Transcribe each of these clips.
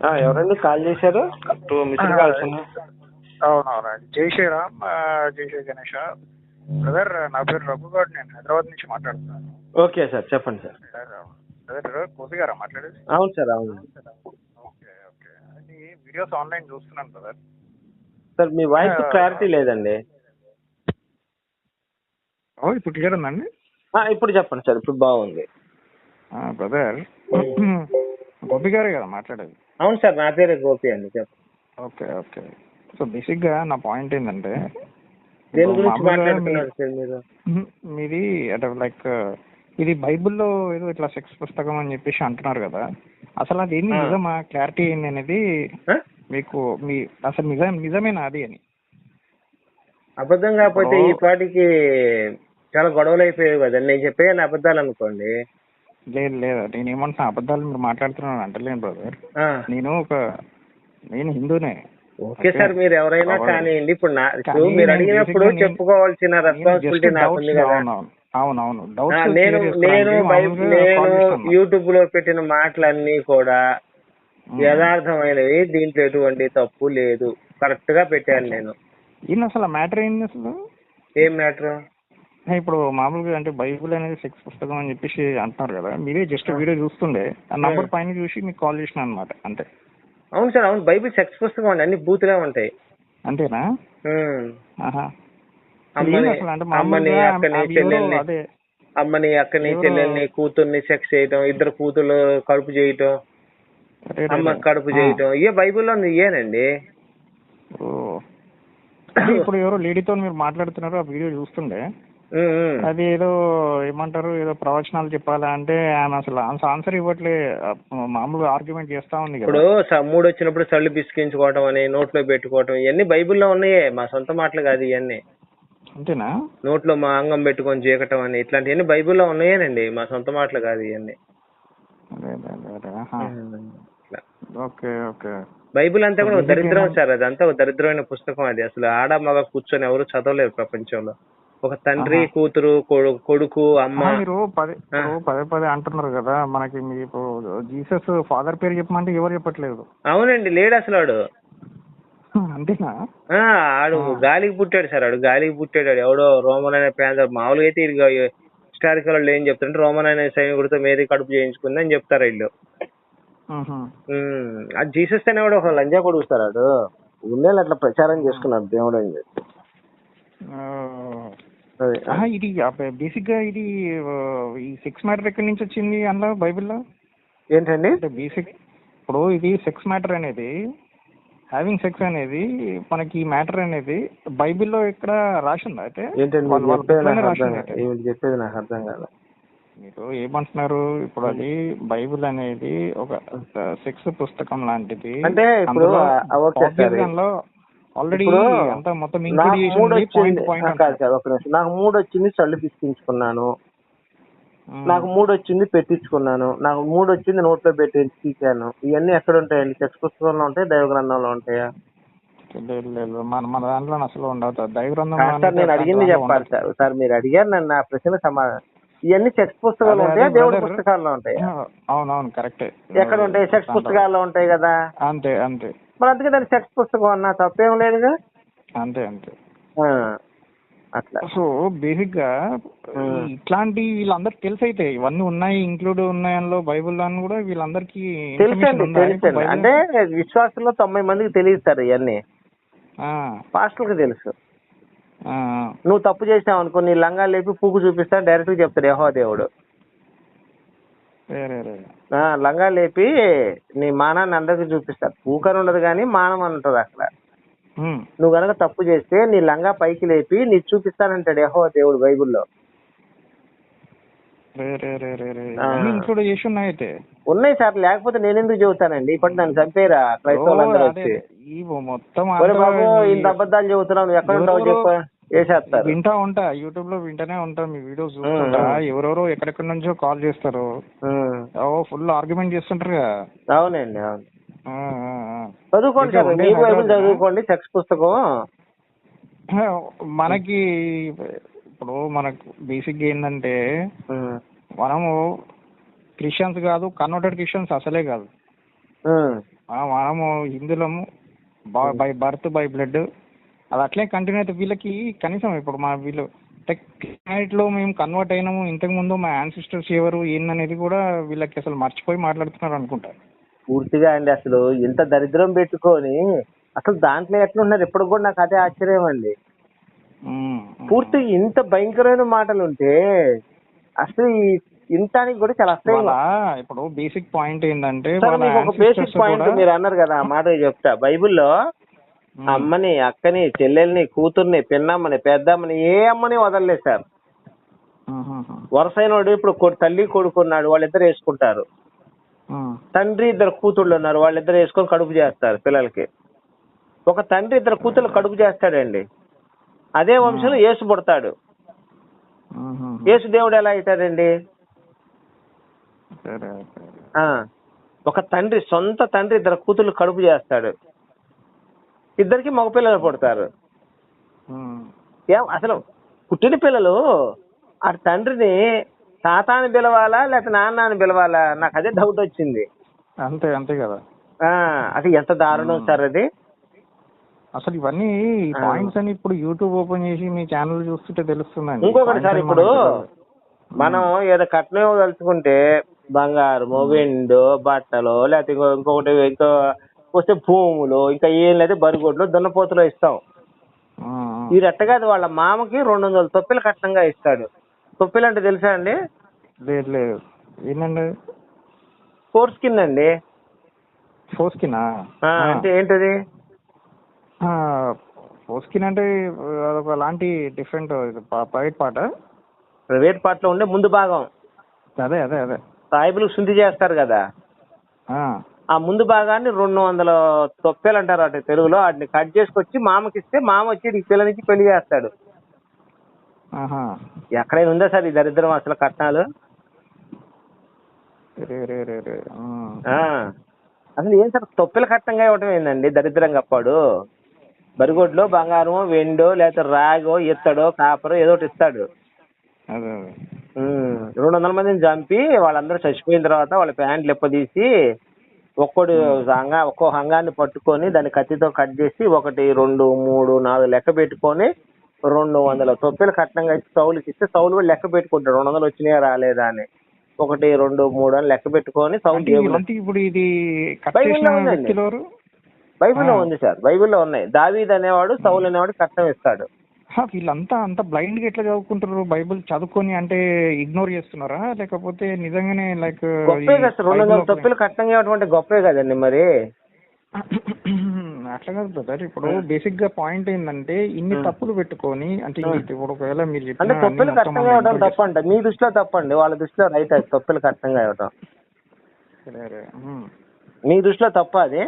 ఆ, ఎవరండి? కాల్ చేశారు? టూ మిస్డ్ కాల్స్ ఉన్నాయి అవునవునండి. జై శ్రీరామ్ జై శ్రీ గణేష. బ్రదర్ నా పేరు రఘుగౌడ్ నేను హైదరాబాద్ నుంచి మాట్లాడుతున్నాను. ఓకే సార్ చెప్పండి సార్. బ్రదర్ కోసి గారా మాట్లాడేది? అవును సార్ అవును. Okay okay. అది వీడియోస్ ఆన్లైన్ చూస్తున్నాను బ్రదర్. సార్ మీ వాయిస్ క్లారిటీ లేదండి. ఇప్పుడు క్లియర్ ఉందండి ఇప్పుడు చెప్పండి సార్ ఇప్పుడు బాగుంది. బ్రదర్ గోపి గారే కదా మాట్లాడేది. అవును సార్ నా పేరే గోపి అండి చెప్పండి ఓకే ఓకే సో బేసిక్గా నా పాయింట్ ఏంటంటే దేని గురించి మాట్లాడుతున్నారు సార్ మీరు మీది అంటే లైక్ ఇది బైబిల్లో ఏదో ఇట్లా సెక్స్ పుస్తకం అని చెప్పేసి అంటున్నారు కదా అసలు అది ఏంది. నిజమా క్లారిటీ ఏంది అనేది? మీకు మీ అసలు నిజం నిజమేనా అది అని అబద్ధం కాకపోతే. ఈ పాటికి చాలా గొడవలు అయిపోయాయి కదండి నేను చెప్పేయని అబద్ధాలు అనుకోండి లేదు లేదు. నేను ఏమంటున్నా అబద్ధాలు మీరు మాట్లాడుతున్నాను అంటలేను బ్రదర్ నేను ఒక నేను హిందూనే. ఓకే సార్ మీరు ఎవరైనా. కానివ్వండి ఇప్పుడు నా ఇప్పుడు మీరు అడిగినప్పుడు చెప్పుకోవాల్సిన రెస్పాన్సిబిలిటీ just నాకు doubts ఉంది కదా. అవునవును. నేను నేను నేను యూట్యూబ్లో పెట్టిన మాటలన్నీ కూడా యథార్థమైనవి. దీంట్లో ఎటువంటి తప్పు లేదు. కరెక్ట్గా పెట్టాను నేను. అసలు మ్యాటర్ ఏంది అసలు? ఏం మ్యాటర్ ఇప్పుడు మామూలుగా అంటే బైబిల్ అనేది సెక్స్ పుస్తకం అని చెప్పేసి అంటున్నారు కదా మీరే జస్ట్ వీడియో చూస్తుండే ఆ నంబర్ పైన చూసి మీకు కాల్ చేసిన అనమాట అంతే అవును సార్ అవును బైబిల్ సెక్స్ పుస్తకం అండి అన్ని బూతులే ఉంటాయి అంతేనా. ఆహా అమ్మని అక్కని చెల్లెల్ని అమ్మని అక్కని చెల్లెల్ని కూతుర్ని సెక్స్ చేయటం ఇద్దరు కూతుర్లు కడుపు చేయటం అమ్మ. కడుపు. చేయటం ఇవే బైబిల్లో ఇయేనండి. అదే ఇప్పుడు ఎవరో లేడీతో మీరు మాట్లాడుతున్నారు ఆ వీడియో చూస్తుండే. అది ఏదో ఏమంటారు ఏదో ప్రవచనాలు చెప్పాలా అంటే ఆమె అసలు ఆన్సర్ ఇవ్వట్లే. మామూలుగా ఆర్గ్యుమెంట్ చేస్తా ఉంది ఇప్పుడు మూడు వచ్చినప్పుడు సళ్ళు పిసికించుకోవటం అని నోట్లో పెట్టుకోవటం ఇవన్నీ బైబిల్లో ఉన్నాయే. మా సొంత మాటలు కాదు ఇవన్నీ అంతేనా? నోట్లో మా అంగం పెట్టుకొని చీకటం అని ఇట్లాంటివన్నీ బైబిల్లో ఉన్నాయేనండి. మా సొంత మాటలు కాదు ఇవన్నీ. Okay okay. బైబిల్ అంతా కూడా దరిద్రం సార్. అదంతా దరిద్రమైన పుస్తకం అది. అసలు ఆడ మగ కూర్చొని ఎవరు చదవలేరు ప్రపంచంలో. ఒక తండ్రి. కూతురు కొడు- కొడుకు అమ్మ. మీరు పదే పదే పదే అంటున్నారు కదా మనకి మీకు జీసస్ ఫాదర్ పేరు చెప్పమంటే ఎవరు చెప్పట్లేదు? అవునండి లేడు అసలు వాడు. అంతేనా? ఆడు. గాలికి పుట్టాడు సార్ ఆడు గాలికి పుట్టాడు ఎవడో రోమన్ అనే ప్రాంత మామూలుగా అయితే హిస్టారికల్ వాళ్ళు ఏం చెప్తారంటే రోమన్ అనే సైనికుడితో మేరీ కడుపు చేయించుకుంది అని చెప్తారు వీళ్ళు. ఆ జీసస్ అనేవాడు ఒక లంజా కొడుకు సార్ ఆడు. ఉండేళ్ళు అట్లా ప్రచారం చేసుకున్నాడు దేవుడు అని చెప్పి. అది. ఇది బేసిక్గా ఇది ఈ సెక్స్ మ్యాటర్ ఎక్కడి నుంచి వచ్చింది అందులో బైబిల్లో? ఏంటండి? అంటే బేసిక్ ఇప్పుడు ఇది సెక్స్ మ్యాటర్ అనేది హ్యావింగ్ సెక్స్ అనేది మనకి మ్యాటర్ అనేది బైబిల్లో ఇక్కడ రాసిందా అయితే? ఏంటండి చెప్పేది నాకు అర్థం కాదు. మీరు ఏమంటున్నారు? ఇప్పుడు అది బైబిల్ అనేది ఒక సెక్స్ పుస్తకం లాంటిది. అంటే ఇప్పుడు. ఆల్రెడీ ఇప్పుడు అంతా మొత్తం నాకు మూడు వచ్చింది సళ్ళు పిసికించుకున్నాను నాకు మూడు వచ్చింది పెట్టించుకున్నాను. నాకు మూడు వచ్చింది నోట్లో పెట్టి తీసాను ఇవన్నీ ఎక్కడ ఉంటాయండి సెక్స్ పుస్తకంలో ఉంటాయి? దైవ గ్రంథంలో ఉంటాయా మన మన దాంట్లో అసలు ఉండదు దైవ గ్రంథం సార్ నేను అడిగింది చెప్పాలి సార్. సార్ మీరు అడిగారు నన్ను నా ప్రశ్న సమాధానం ఇవన్నీ సెక్స్ పుస్తకాలు ఉంటాయా? దేవుడి. పుస్తకాల్లో ఉంటాయా? అవునవును కరెక్టే. ఎక్కడ ఉంటాయి సెక్స్ పుస్తకాల్లో ఉంటాయి కదా? అంతే అంతే. మరి అందుకే దాన్ని సెక్స్ పుస్తకం అన్నా తప్పేం లేదుగా అంతే అంతే. అట్లా. సో బేసిక్గా. ఇట్లాంటి వీళ్ళందరికి తెలిసి అయితే ఇవన్నీ ఉన్నాయి ఇంక్లూడ్ ఉన్నాయి అందులో బైబుల్ అని కూడా వీళ్ళందరికీ తెలుసండి తెలుసండి. Bible- అంటే విశ్వాసంలో తొంభై మందికి తెలియదు సార్ ఇవన్నీ. ఆ, పాస్టర్కి తెలుసు. నువ్వు తప్పు చేసావు అనుకో నీ లంగా లేపి పూకు చూపిస్తా డైరెక్ట్గా చెప్తాడు యహో దేవుడు. లంగా లేపి నీ మానాన్ని అందరికి చూపిస్తారు పూకని ఉండదు కానీ మానం అని ఉంటుంది అక్కడ. నువ్వు గనక తప్పు చేస్తే నీ లంగా పైకి లేపి నీకు చూపిస్తానంటాడు యహో దేవుడు బైబిల్లో. ఉన్నాయి అయితే. ఉన్నాయి సార్ లేకపోతే నేను ఎందుకు చెబుతానండి? ఇప్పటి నన్ను చంపేరా క్రైస్తవులందరూ వచ్చి? మొత్తం ఇంత అబద్ధాలు చెబుతున్నావు ఎక్కడ ఉంటావు చెప్పు. వేసేస్తారు వింటా ఉంటా యూట్యూబ్లో వింటానే ఉంటా మీ వీడియోస్ చూస్తుంటా. ఎవరెవరో ఎక్కడెక్కడి నుంచో కాల్ చేస్తారు. ఫుల్ ఆర్గ్యుమెంట్ చేస్తుంటారు కదా అవునండి అవును. చదువుకోండి సార్ మీ బైబిల్ చదువుకోండి సెక్స్ పుస్తకం. మనకి ఇప్పుడు మనకు బేసిక్ ఏంటంటే. మనము క్రిస్టియన్స్ కాదు కన్వర్టెడ్ క్రిస్టియన్స్ అసలే కాదు. మనము హిందువులము బై బర్త్ బై బ్లడ్ అది అట్లే కంటిన్యూ అయితే వీళ్ళకి కనీసం ఇప్పుడు మా వీళ్ళు టెక్లో మేము కన్వర్ట్ అయినాము ఇంతకు ముందు మా యాన్సిస్టర్స్ ఎవరు ఏందనేది కూడా వీళ్ళకి అసలు మర్చిపోయి మాట్లాడుతున్నారు అనుకుంటా. పూర్తిగా అండి అసలు ఇంత దరిద్రం పెట్టుకొని అసలు దాంట్లో ఎట్లా ఉన్నారు ఎప్పుడు కూడా నాకు అదే ఆశ్చర్యం అండి. పూర్తి ఇంత భయంకరమైన మాటలు ఉంటే అసలు ఇంటానికి కూడా చాలా అసహ్యం. ఇప్పుడు బేసిక్ పాయింట్ ఏంటంటే బేసిక్ పాయింట్ మీరు అన్నారు కదా ఆ మాట చెప్తా. బైబిల్లో అమ్మని అక్కని చెల్లెల్ని కూతుర్ని పిన్నమ్మని పెద్దమ్మని ఏ అమ్మని ఉమ్, వరసైనోడు ఇప్పుడు తల్లి కొడుకున్నాడు వాళ్ళిద్దరు వేసుకుంటారు. తండ్రి ఇద్దరు కూతుళ్ళు ఉన్నారు వాళ్ళిద్దరు వేసుకొని కడుపు చేస్తారు పిల్లలకి. ఒక తండ్రి ఇద్దరు కూతుళ్ళు కడుపు చేస్తాడండి. అదే వంశంలో యేసు పుడతాడు. యేసు దేవుడు ఎలా అవుతాడండి? ఒక తండ్రి సొంత తండ్రి ఇద్దరు కూతుళ్ళు కడుపు చేస్తాడు. ఇద్దరికి మగపిల్లలు పుడతారు. ఏం అసలు పుట్టిన పిల్లలు ఆ తండ్రిని తాత అని పిలవాలా లేకపోతే నాన్న అని పిలవాలా? నాకు అదే డౌట్ వచ్చింది. అంతే అంతే కదా. ఆ అది ఎంత దారుణం సార్ అది? అసలు ఇవన్నీ. పాయింట్స్ అని ఇప్పుడు యూట్యూబ్ ఓపెన్ చేసి మీ ఛానల్ చూస్తుంటే తెలుస్తుందండి. ఇంకొకటి సార్ ఇప్పుడు. మనం ఏదో కట్నం తలుచుకుంటే బంగారము వెండు బట్టలు లేకపోతే ఇంకో ఇంకొకటి ఇంకో వస్తే భూములు ఇంకా ఏం లేదు బరిగొడ్లు దున్నపోతులు ఇస్తాం. ఈ రెట్టగాది వాళ్ళ మామకి రెండు వందల తొప్పిలు కట్నంగా ఇస్తాడు. తొప్పిలు అంటే తెలుసా అండి? లేదు లేదు. ఏంటండి? ఫోర్ స్కిన్ అండి. ఫోస్కినా ఆ, అంటే ఏంటది? ఫోస్కిన్ అంటే అదొక లాంటి డిఫరెంట్ ప్రైవేట్ పాట ప్రైవేట్ పార్ట్లో ఉండే ముందు భాగం. అదే అదే అదే. సాయిబులు శుద్ధి చేస్తారు కదా. ఆ, ముందు భాగాన్ని రెండు వందల తొప్పేలు అంటారు అటు తెలుగులో. వాటిని కట్ చేసుకొచ్చి మామకి ఇస్తే మామ వచ్చి పిల్లనికి పెళ్ళి చేస్తాడు. ఎక్కడైనా ఉందా సార్ ఈ దరిద్రం అసలు కట్నాలు? అసలు ఏం సార్ తొప్పెల కట్నంగా ఇవ్వటం ఏందండి దరిద్రంగా అప్పాడు బరిగొడ్లో బంగారమో వెండో లేకపోతే రాగో ఇత్తడో కాపరో ఏదో ఒకటి ఇస్తాడు. రెండు వందల మందిని చంపి వాళ్ళందరూ చచ్చిపోయిన తర్వాత వాళ్ళ ప్యాంట్లు ఎప్పదీసి ఒక్కడు హంగా ఒక్కో హంగాన్ని పట్టుకొని దాన్ని కత్తితో కట్ చేసి ఒకటి రెండు మూడు నాలుగు లెక్క పెట్టుకొని రెండు వందల తొప్పిలు కట్నంగా ఇచ్చి సౌలుకి ఇస్తే సౌలు కూడా లెక్క పెట్టుకుంటాడు రెండు వందలు వచ్చినాయా రాలేదా అని. ఒకటి రెండు మూడు అని లెక్క పెట్టుకొని సౌలు ఇప్పుడు ఇది బైబిల్లో. ఉంది సార్. బైబిల్లో ఉన్నాయి. దావీద్ అనేవాడు సౌలు అనేవాడు కట్నం ఇస్తాడు. వీళ్ళంతా అంత బ్లైండ్గా ఎట్లా చదువుకుంటారు బైబిల్ చదువుకొని అంటే ఇగ్నోర్ చేస్తున్నారా? లేకపోతే నిజంగానే లైక్ గొప్పే కదా సార్ రెండు వందల తొప్పిలు ఇవ్వటం గొప్పే కదండి మరి. అట్లా కాదు బ్రదర్ ఇప్పుడు బేసిక్గా పాయింట్ ఏంటంటే ఇన్ని తప్పులు పెట్టుకొని అంటే. ఇప్పుడు ఒకవేళ మీరు అంటే అన్ని తొప్పిలు ఇవ్వడం తప్పంట. మీ దృష్టిలో తప్పండి వాళ్ళ దృష్టిలో రైట్ అది తొప్పిలు కట్నంగా ఇవ్వడం. మీ దృష్టిలో తప్ప అది?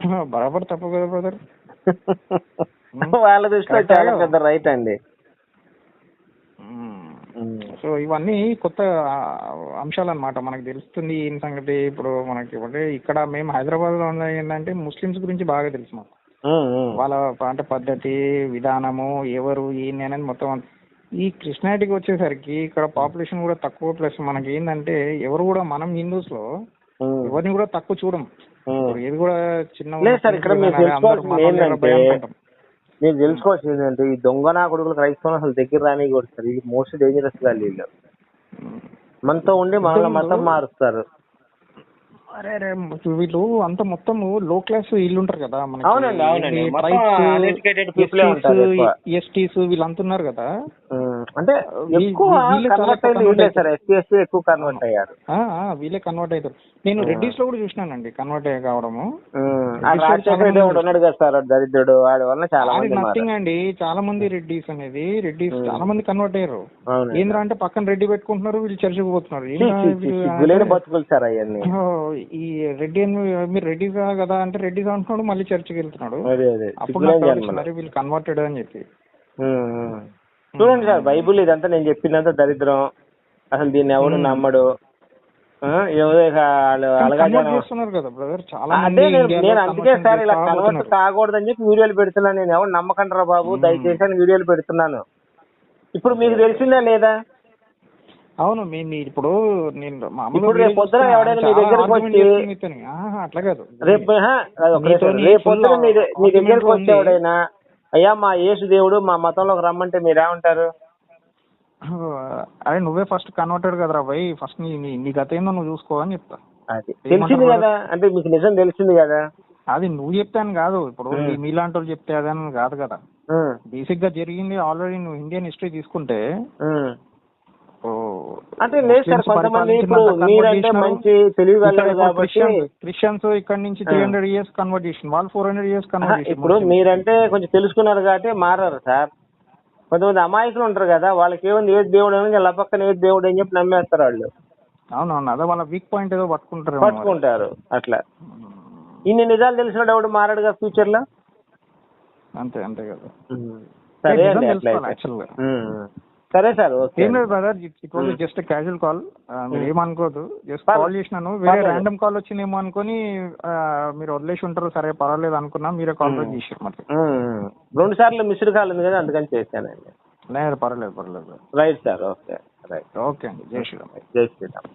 బరాబర్ తప్పు కదా బ్రదర్. వాళ్ళ దృష్టిలో చాలా? పెద్ద రైట్ అండి. సో ఇవన్నీ కొత్త అంశాలు అన్నమాట మనకు తెలుస్తుంది ఏం సంగతి. ఇప్పుడు మనకి అంటే ఇక్కడ మేము హైదరాబాద్లో ఉన్న ఏంటంటే ముస్లిమ్స్ గురించి బాగా తెలుసు మాకు. వాళ్ళ అంటే పద్ధతి విధానము ఎవరు ఏంది అనేది మొత్తం ఈ క్రిస్టియానిటీకి వచ్చేసరికి ఇక్కడ పాపులేషన్ కూడా తక్కువ ప్లస్ మనకి ఏంటంటే ఎవరు కూడా మనం హిందూస్లో ఎవరిని కూడా తక్కువ చూడం. ఏది కూడా చిన్న మీరు తెలుసుకోవాల్సింది మనోళ్ళే ఏంటంటే- ఈ దొంగ నా కొడుకులు క్రైస్తవం అసలు దగ్గర రాని కూడా సార్. ఇది మోస్ట్ డేంజరస్గా వీళ్ళు మనతో ఉండి మనల్ని మతం మారుస్తారు. అరే అరే వీళ్ళు అంత మొత్తం లో క్లాస్ ఇల్లు ఉంటారు కదా ఎక్కువ. ఎస్టీస్ వీళ్ళంతా ఉన్నారు కదా. అంటే ఎక్కువ వీళ్ళే కన్వర్ట్ వీళ్ళే అయ్యారు. వీళ్ళే కన్వర్ట్ అవుతారు నేను రెడ్డిస్లో కూడా చూసినానండి కన్వర్ట్ అయ్యి కావడము. ఉన్నాడు కదా సార్ వాడు దరిద్రుడు. వాడి వల్ల చాలా. నథింగ్ అండి చాలా మంది రెడ్డిస్ అనేది రెడ్డిస్. చాలా మంది కన్వర్ట్ అయ్యారు. ఏంద్రా అంటే పక్కన రెడ్డి పెట్టుకుంటున్నారు వీళ్ళు చర్చకు పోతున్నారు. వీళ్ళు బతుకులు సార్ అవన్నీ. ఈ రెడ్డి అని మీరు రెడ్డిసా కదా అంటే రెడ్డిసా అంటున్నాడు మళ్ళీ చర్చికి వెళ్తున్నాడు. అదే అదే. అప్పుడు వీళ్ళు కన్వర్టెడ్ అని చెప్పి. ఉమ్. చూడండి సార్ బైబుల్ ఇదంతా నేను చెప్పిందంతా దరిద్రం. అసలు దీన్ని ఎవడు. నమ్మడు? ఆ, ఏదో ఇక వాళ్ళు కన్వర్ట్ అలగాజనం చేస్తున్నారు కదా బ్రదర్ చాలా అదే మంది నేను ఇండియాలో నేను అందుకే conversion సార్ ఇలా కన్వర్ట్. కాకూడదని చెప్పి వీడియోలు పెడుతున్నాను. నేను ఎవరు నమ్మకంటారా బాబు మ్మ్. దయచేసి అని వీడియోలు పెడుతున్నాను. ఇప్పుడు మీకు తెలిసిందా లేదా? అవును మీ ఇప్పుడు నేను ఇప్పుడు రేపు పొద్దున ఎవడైనా దగ్గరకు వచ్చి- అట్లా కాదు. రేపు రేపు పొద్దున మీ దగ్గరకు అయ్యా మా యేసు దేవుడు మా మతంలోకి రమ్మంటే మీరేమంటారు? అరే నువ్వే ఫస్ట్ కన్వర్టెడ్ కదరా భయ్ ఫస్ట్ నీ నీ గత ఏందో నువ్వు చూసుకో అని చెప్తా. అది తెలిసింది కదా? అంటే మీకు నిజం తెలిసింది కదా? అది నువ్వు చెప్తాను కాదు. ఇప్పుడు మీలాంటి వాళ్ళు చెప్తే అదని కాదు కదా. బేసిక్గా జరిగింది ఆల్రెడీ నువ్వు ఇండియన్ హిస్టరీ తీసుకుంటే అంటే లేదు సార్ కొంతమంది ఇప్పుడు మీరంటే మంచి ఇక్కడ కాబట్టి క్రిస్టియన్స్ ఇక్కడ నుంచి త్రీ. హండ్రెడ్ ఇయర్స్ కన్వర్ట్ చేసిన వాళ్ళు ఫోర్ హండ్రెడ్ ఇయర్స్ కన్వర్ట్ ఇప్పుడు మీరంటే కొంచెం తెలుసుకున్నారు కాబట్టి మారారు సార్. కొంతమంది అమాయకులు ఉంటారు కదా వాళ్ళకి ఏముంది ఏది దేవుడు అని లపక్కన ఏది దేవుడు అని చెప్పి నమ్మేస్తారు వాళ్ళు. అవునవును అదే వాళ్ళ వీక్ పాయింట్ ఏదో పట్టుకుంటారు పట్టుకుంటారు అట్లా. ఇన్ని నిజాలు తెలిసిన దేవుడు మారాడు కదా ఫ్యూచర్లో? అంతే అంతే కదా. సరే అండి తెలుసుకోవాలి అట్లయితే. actual గా. ఉమ్. సరే సార్ ఏం లేదు brother it was. Just casual call మీరు. ఏమనుకోదు జస్ట్. కాల్ చేసినాను వేరే. ర్యాండమ్ కాల్ వచ్చిందేమో అనుకొని మీరు వదిలేసి ఉంటారు సరే పర్వాలేదు అనుకున్నా మీరే కాల్. చేసారు మరి. రెండు సార్లు మిస్డ్ కాల్ ఉంది కదా అందుకని చేశానండి లేదు పర్వాలేదు పర్వాలేదు right sir okay right okay అండి జై శ్రీరామ్ జై శ్రీరామ్